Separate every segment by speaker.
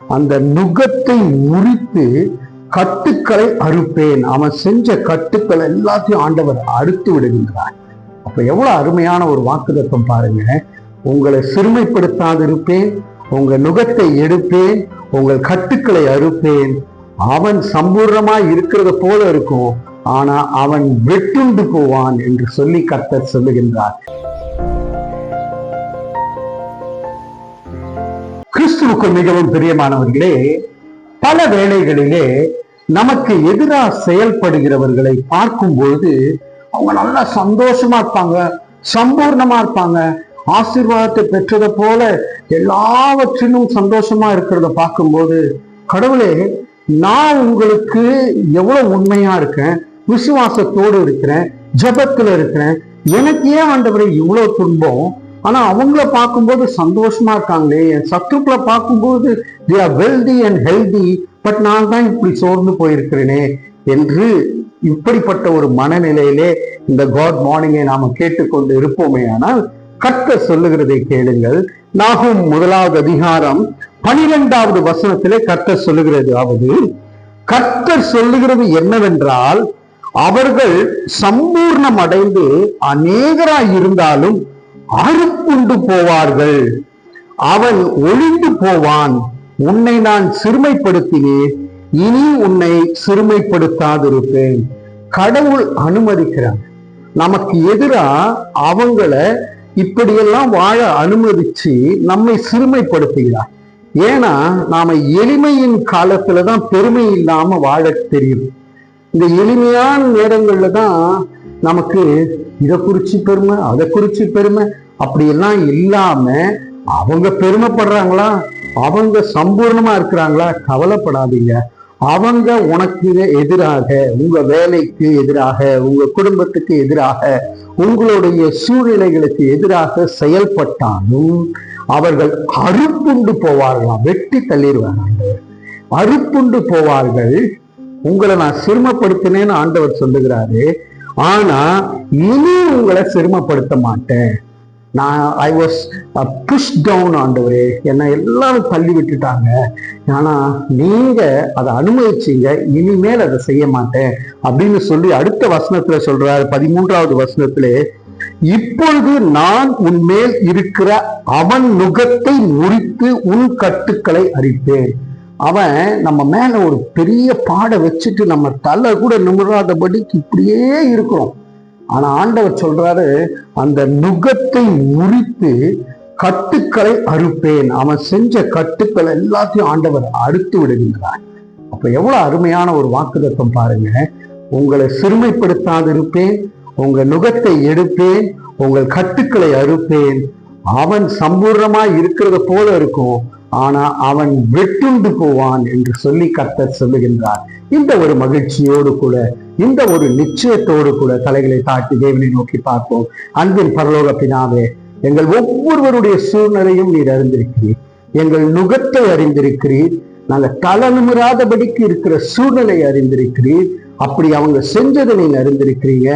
Speaker 1: அந்த நுகத்தை முறித்து கட்டுக்களை அறுப்பேன். அவன் செஞ்ச கட்டுக்கள் எல்லாத்தையும் ஆண்டவர் அறுத்து விடுகின்றார். அப்ப எவ்வளவு அருமையான ஒரு வாக்குதத்தம் பாருங்க. உங்களை சிறுமைப்படுத்தாதிருப்பேன் உங்க நுகத்தை எடுப்பேன் உங்கள் கட்டுக்களை அறுப்பேன். அவன் சம்பூர்ணமா இருக்கிறது போல இருக்கும். ஆனா அவன் வெட்டுண்டு போவான் என்று சொல்லி கர்த்தர் சொல்லுகின்றார். கிறிஸ்துவுக்கு மிகவும் பிரியமானவர்களே பல வேளைகளிலே நமக்கு எதிராக செயல்படுகிறவர்களை பார்க்கும் பொழுது அவங்க நல்லா சந்தோஷமா இருப்பாங்க சம்பூர்ணமா இருப்பாங்க. ஆசீர்வாதத்தை பெற்றதை போல எல்லாவற்றிலும் சந்தோஷமா இருக்கிறத பார்க்கும்போது கடவுளே நான் உங்களுக்கு எவ்வளவு உண்மையா இருக்கேன் விசுவாசத்தோடு இருக்கிறேன் ஜபத்துல இருக்கிறேன் எனக்கு ஏன் ஆண்டவரை இவ்வளவு துன்பம்? ஆனா அவங்கள பார்க்கும்போது சந்தோஷமா இருக்காங்களே. என் சத்துருக்களை பார்க்கும்போது they are wealthy and healthy but நான் தான் இப்படி சோர்ந்து போயிருக்கிறேனே என்று இப்படிப்பட்ட ஒரு மனநிலையிலே இந்த காட் மார்னிங்கை நாம கேட்டுக்கொண்டு இருப்போமே ஆனால் கர்த்தர் சொல்லுகிறதை கேளுங்கள். நாகும் முதலாவது அதிகாரம் பனிரெண்டாவது வசனத்திலே கர்த்தர் சொல்லுகிறது அதாவது கர்த்தர் சொல்லுகிறது என்னவென்றால் அவர்கள் சம்பூர்ணம் அடைந்து அநேகராய் இருந்தாலும் அறுப்புண்டு போவார்கள். அவன் ஒளிந்து போவான். உன்னை நான் சிறுமைப்படுத்தினேன். இனி உன்னை சிறுமைப்படுத்தாதிருப்பேன். கடவுள் அனுமதிக்கிறார். நமக்கு எதிரா அவங்கள இப்படியெல்லாம் வாழ அனுமதிச்சு நம்மை சிறுமைப்படுத்துகிறார். ஏன்னா நாம எளிமையின் காலத்துல தான் பெருமை இல்லாம வாழ தெரியும். இந்த எளிமையான நேரங்கள்ல தான் நமக்கு இதை குறிச்சு பெருமை அதை குறிச்சு பெருமை அப்படியெல்லாம் இல்லாம அவங்க பெருமைப்படுறாங்களா? அவங்க சம்பூர்ணமா இருக்கிறாங்களா? கவலைப்படாதீங்க. அவங்க உனக்கு எதிராக உங்க வேலைக்கு எதிராக உங்க குடும்பத்துக்கு எதிராக உங்களுடைய சூழ்நிலைகளுக்கு எதிராக செயல்பட்டாலும் அவர்கள் அறுப்புண்டு போவார்களாம் வெட்டி தள்ளிடுவாங்க அறுப்புண்டு போவார்கள். உங்களை நான் சிரமப்படுத்தினேன்னு ஆண்டவர் சொல்லுகிறாரு. ஆனா இனி உங்களை சிரமப்படுத்த மாட்டேன். நான் ஐ வாஸ் புஷ் டவுன் ஆண்டவரே. என்னை எல்லாரும் தள்ளி விட்டுட்டாங்க. ஆனா நீங்க அதை அனுமதிச்சீங்க. இனிமேல் அதை செய்ய மாட்டேன். அப்படின்னு சொல்லி அடுத்த வசனத்துல சொல்றாரு. பதிமூன்றாவது வசனத்திலே இப்பொழுது நான் உன் மேல் இருக்கிற அவன் நுகத்தை முறித்து உன் கட்டுக்களை அறிப்பேன் அவன் நம்ம மேல ஒரு பெரிய பாடை வச்சுட்டு நம்ம தலை கூட நிமிராதபடிக்கு இப்படியே இருக்கிறோம். ஆனா ஆண்டவர் சொல்றாரு அந்த நுகத்தை முறித்து கட்டுக்களை அறுப்பேன். அவன் செஞ்ச கட்டுக்கள் எல்லாத்தையும் ஆண்டவர் அறுத்து விடுகின்றான். அப்ப எவ்வளவு அருமையான ஒரு வாக்குதத்தம் பாருங்க. உங்களை சிறுமைப்படுத்தாதிருப்பேன் உங்க நுகத்தை எடுப்பேன் உங்கள் கட்டுக்களை அறுப்பேன். அவன் சம்பூர்ணமா இருக்கிறத போல இருக்கும். ஆனா அவன் வெட்டுண்டு போவான் என்று சொல்லி கர்த்தர் சொல்லுகின்றார். இந்த ஒரு மகிழ்ச்சியோடு கூட இந்த ஒரு நிச்சயத்தோடு கூட தலைகளை தாட்டி தேவனை நோக்கி பார்ப்போம். அன்பின் பரலோக பினாவே எங்கள் ஒவ்வொருவருடைய சூழ்நிலையும் நீர் அறிந்திருக்கிறீர். எங்கள் நுகத்தை அறிந்திருக்கிறீர். நாங்க தளனுமிராதபடிக்கு இருக்கிற சூழ்நிலை அறிந்திருக்கிறீர். அப்படி அவங்க செஞ்சதை நீங்க அறிந்திருக்கிறீங்க.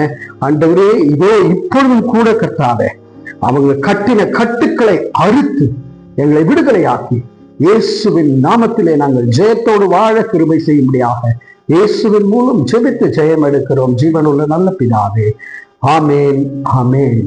Speaker 1: ஆண்டவரே இதோ இப்பொழுதும் கூட கட்டாத அவங்க கட்டின கட்டுக்களை அறுத்து எங்களை விடுதலையாக்கி இயேசுவின் நாமத்திலே நாங்கள் ஜெயத்தோடு வாழ கிருபை செய்யும்படியாக இயேசுவின் மூலம் ஜெபித்து ஜெயம் எடுக்கிறோம் ஜீவனுள்ள நல்ல பிதாவே. ஆமேன் ஆமேன்.